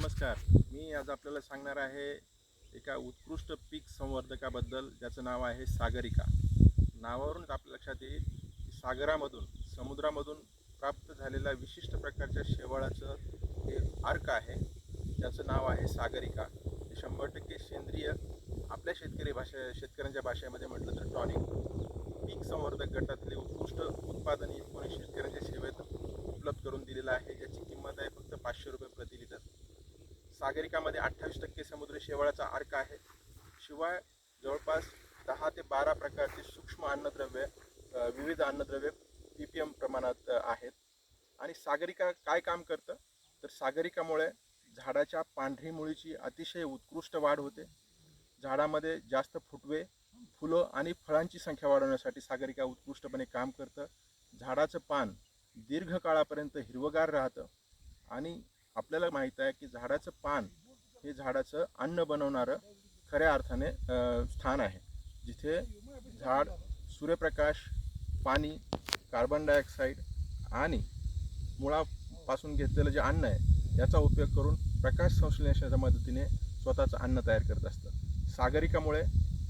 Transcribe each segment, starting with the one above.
नमस्कार. मी आज आपल्याला सांगणार आहे एका उत्कृष्ट पीक संवर्धकाबद्दल ज्याचं नाव आहे सागरिका. नावावरूनच आपल्या लक्षात येईल की सागरामधून समुद्रामधून प्राप्त झालेल्या विशिष्ट प्रकारच्या शेवाळाचं हे अर्क आहे. ज्याचं नाव आहे सागरिका. हे शंभर टक्के सेंद्रिय आपल्या शेतकरी भाषा शेतकऱ्यांच्या भाषेमध्ये म्हटलं तर टॉनिक. पीक संवर्धक गटातले उत्कृष्ट उत्पादन एकोणीस शेतकऱ्यांच्या सेवेत उपलब्ध करून दिलेलं आहे याची किंमत आहे फक्त पाचशे रुपये प्रति लिटर. सागरिकामध्ये अठ्ठावीस टक्के समुद्री शेवाळाचा अर्क आहे. शिवाय जवळपास दहा ते बारा प्रकारचे सूक्ष्म अन्नद्रव्य विविध अन्नद्रव्य पी पी एम प्रमाणात आहेत. आणि सागरिका काय काम करतं? तर सागरिकामुळे झाडाच्या पांढरी मुळीची अतिशय उत्कृष्ट वाढ होते. झाडामध्ये जास्त फुटवे फुलं आणि फळांची संख्या वाढवण्यासाठी सागरिका उत्कृष्टपणे काम करतं. झाडाचं पान दीर्घकाळापर्यंत हिरवगार राहतं आणि आपल्याला माहीत आहे की झाडाचं पान हे झाडाचं अन्न बनवणारं खऱ्या अर्थाने स्थान आहे. जिथे झाड सूर्यप्रकाश पाणी कार्बन डायऑक्साईड आणि मुळापासून घेतलेलं जे अन्न आहे याचा उपयोग करून प्रकाश संश्लेषणाच्या मदतीने स्वतःचं अन्न तयार करत असतं. सागरिकामुळे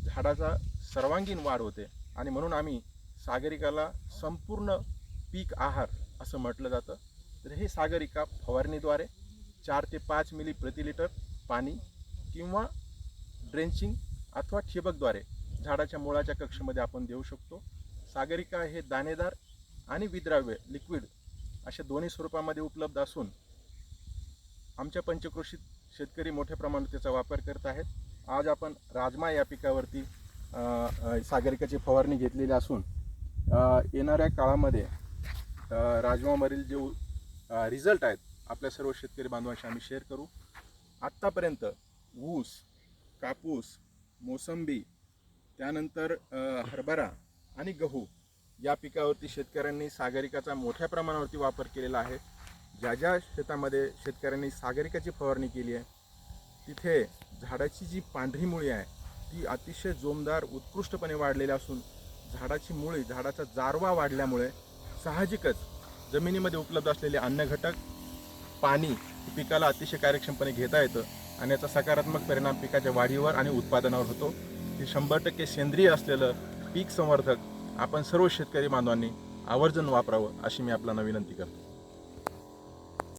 झाडाचा सर्वांगीण वाढ होते आणि म्हणून आम्ही सागरिकाला संपूर्ण पीक आहार असं म्हटलं जातं. तर हे सागरिका फवारणीद्वारे चार ते पाच मिली प्रति लिटर पाणी किंवा ड्रेंचिंग अथवा ठिबकद्वारे झाडाच्या मुळाच्या कक्षेमध्ये आपण देऊ शकतो. सागरिका हे दाणेदार आणि विद्राव्य लिक्विड अशा दोन्ही स्वरूपामध्ये उपलब्ध असून आमच्या पंचकृषीत शेतकरी मोठ्या प्रमाणात त्याचा वापर करत आहेत. आज आपण राजमा या पिकावरती सागरिकाची फवारणी घेतलेली असून येणाऱ्या काळामध्ये राजमावरील जे रिझल्ट आहेत. आपल्या सर्व शेतकरी बांधवांशी आम्ही शेअर करू. आत्तापर्यंत ऊस कापूस मोसंबी त्यानंतर हरभरा आणि गहू या पिकावरती शेतकऱ्यांनी सागरिकाचा मोठ्या प्रमाणावरती वापर केलेला आहे. ज्या ज्या शेतामध्ये शेतकऱ्यांनी सागरिकाची फवारणी केली आहे तिथे झाडाची जी पांढरी मुळी आहे ती अतिशय जोमदार उत्कृष्टपणे वाढलेली असून झाडाची मुळी झाडाचा जारवा वाढल्यामुळे साहजिकच जमिनीमध्ये उपलब्ध असलेले अन्न घटक पाणी पिकाला अतिशय कार्यक्षमपणे घेता येतं आणि याचा सकारात्मक परिणाम पिकाच्या वाढीवर आणि उत्पादनावर होतो. हे शंभर टक्के सेंद्रिय असलेलं पीक संवर्धक आपण सर्व शेतकरी बांधवांनी आवर्जून वापरावं अशी मी आपल्याला विनंती करतो.